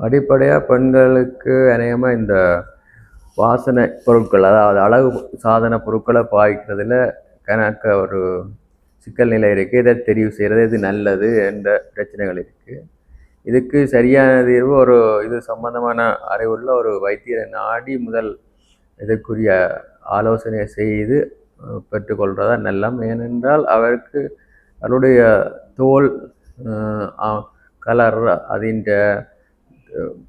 அடிப்படையாக பெண்களுக்கு அநேகமாக இந்த வாசனை பொருட்கள் அதாவது அழகு சாதன பொருட்களை பாய்க்கிறதுல கணக்க ஒரு சிக்கல் நிலை இருக்குது இதை தெரிவு செய்கிறது இது நல்லது என்ற பிரச்சனைகள் இருக்குது இதுக்கு சரியான தீர்வு ஒரு இது சம்பந்தமான அறிவுள்ள ஒரு வைத்தியரை நாடி முதல் இதற்குரிய ஆலோசனை செய்து பெற்றுக்கொள்கிறதா நல்லம். ஏனென்றால் அவருக்கு அவருடைய தோல் கலர் அதின்ற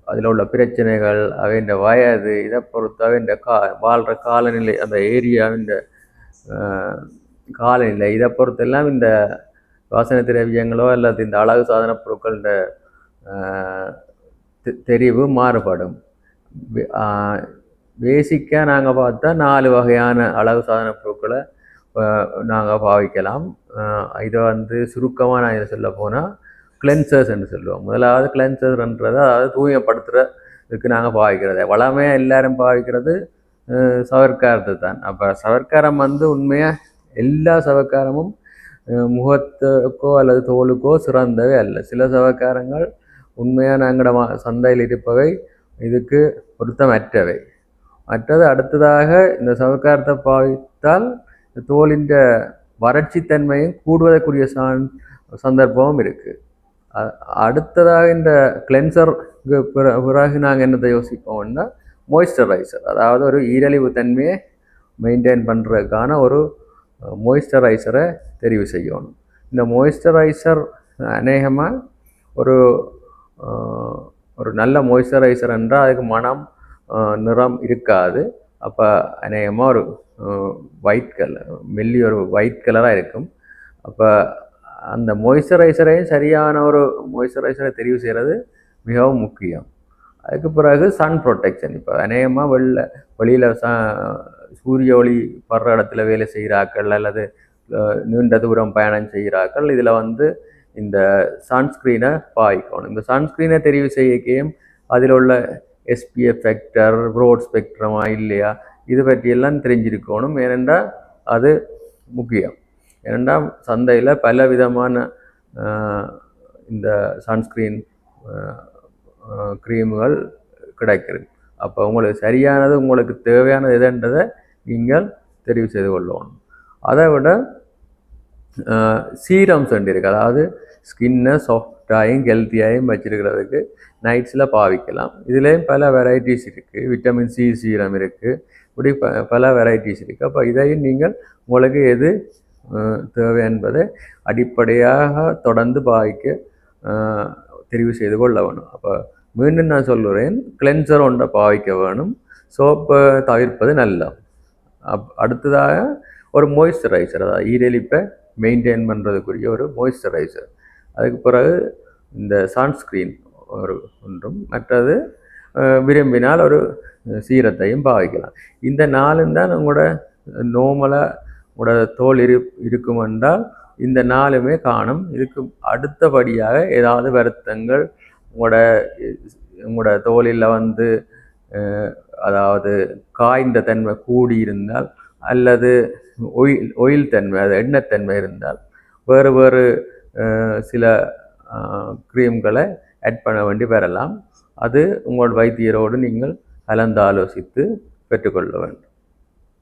அதில் உள்ள பிரச்சனைகள் அவைண்ட வயது இதை பொறுத்து அவைண்ட கா வாழ்கிற காலநிலை அந்த ஏரியாவின் காலநிலை இதை பொறுத்தெல்லாம் இந்த வாசனை திரவியங்களோ அல்லது இந்த அழகு சாதன பொருட்கள தெரிவு மாறுபடும். பேசிக்காக நாங்கள் பார்த்தா நாலு வகையான அழகு சாதன பொருட்களை நாங்கள் பாவிக்கலாம். இதை வந்து சுருக்கமாக நான் இதை சொல்ல போனால் கிளென்சர்ஸ் என்று சொல்லுவோம். முதலாவது கிளென்சர்ன்றது அதாவது இதுக்கு நாங்கள் பாவிக்கிறது. வளமையாக எல்லாரும் பாவிக்கிறது சவர்க்காரத்தை தான். அப்போ சவர்க்காரம் வந்து உண்மையாக எல்லா சவக்காரமும் முகத்துக்கோ அல்லது தோலுக்கோ சிறந்தவை அல்ல. சில சவக்காரங்கள் உண்மையாக நாங்களோட சந்தையில் இருப்பவை இதுக்கு பொருத்தமற்றவை. மற்றது அடுத்ததாக இந்த சவக்காரத்தை பாவித்தால் தோலின் வறட்சித்தன்மையும் கூடுவதற்குரிய சான் சந்தர்ப்பமும் இருக்குது அடுத்ததாக இந்த கிளென்சர் பிறகு நாங்கள் என்னத்தை யோசிப்போம்னா மாய்ஸ்சரைசர் அதாவது ஒரு ஈரழிவு தன்மையை மெயின்டைன் பண்ணுறதுக்கான ஒரு மாய்ஸ்சரைசரை தெரிவு செய்யணும். இந்த மாய்ஸ்சரைசர் அநேகமாக ஒரு ஒரு நல்ல மாய்ஸ்சரைசர் என்றால் அதுக்கு மனம் நிறம் இருக்காது. அப்போ அநேகமாக ஒரு ஒயிட் கலர் மெல்லி ஒரு ஒயிட் கலராக இருக்கும். அப்போ அந்த மாய்ஸ்சரைசரையும் சரியான ஒரு மாய்ஸ்சரைசரை தெரிவு செய்கிறது மிகவும் முக்கியம். அதுக்கு பிறகு சன் ப்ரொடெக்ஷன் இப்போ அநேகமாக வெளில வெளியில் ச சூரிய ஒளி படுற இடத்துல வேலை செய்கிறாக்கள் அல்லது நீண்ட தூரம் பயணம் செய்கிறாக்கள் இதில் வந்து இந்த சன்ஸ்க்ரீனை பாய்க்கணும். இந்த சன்ஸ்க்ரீனை தெரிவு செய்யக்கையும் அதில் உள்ள எஸ்பிஎஃப் ஃபேக்டர் ப்ரோட் ஸ்பெக்ட்ரமா இல்லையா? இது பற்றியெல்லாம் தெரிஞ்சிருக்கணும். ஏனென்றால் அது முக்கியம். ஏனென்றால் சந்தையில் பல விதமான இந்த சன்ஸ்க்ரீன் க்ரீம்கள் கிடைக்கிறது. அப்போ உங்களுக்கு சரியானது உங்களுக்கு தேவையானது எதுன்றதை நீங்கள் தெரிவு செய்து கொள்ளணும். அதை விட சீரம்ஸ் இருக்குது அதாவது ஸ்கின்னை சாஃப்டாயும் ஹெல்த்தியாயும் வச்சிருக்கிறதுக்கு நைட்ஸில் பாவிக்கலாம். இதுலேயும் பல வெரைட்டிஸ் இருக்குது விட்டமின் சி சீரம் இருக்குது இப்படி ப பல வெரைட்டிஸ் இருக்குது அப்போ இதையும் நீங்கள் உங்களுக்கு எது தேவை என்பதை அடிப்படையாக தொடர்ந்து பாய்க்க தெரிவு செய்து கொள்ள வேணும். அப்போ மீண்டும் நான் சொல்லுறேன் கிளென்சர் ஒன்றை பாவிக்க வேணும் சோப்பை தவிர்ப்பது நல்ல அப் அடுத்ததாக ஒரு மாய்ஸ்சரைசர் அதாவது ஈரலிப்பை மெயின்டைன் பண்ணுறதுக்குரிய ஒரு மாய்ஸ்சரைசர் அதுக்கு பிறகு இந்த சன்ஸ்க்ரீன் ஒரு ஒன்றும் மற்றது விரும்பினால் ஒரு சீரத்தையும் பாவிக்கலாம். இந்த நாளும் தான் உங்களோட நோமலாக உங்களோட தோல் இரு இருக்கும் என்றால் இந்த நாளுமே காணும். இதுக்கு அடுத்தபடியாக ஏதாவது வருத்தங்கள் உங்களோட உங்களோட தோலில் வந்து அதாவது காய்ந்த தன்மை கூடி இருந்தால் அல்லது ஒயில் ஒயில் தன்மை அது எண்ணத்தன்மை இருந்தால் வேறு வேறு சில க்ரீம்களை ஆட் பண்ண வேண்டி வரலாம். அது உங்கள் வைத்தியரோடு நீங்கள் கலந்தாலோசித்து பெற்றுக்கொள்ள வேண்டும்.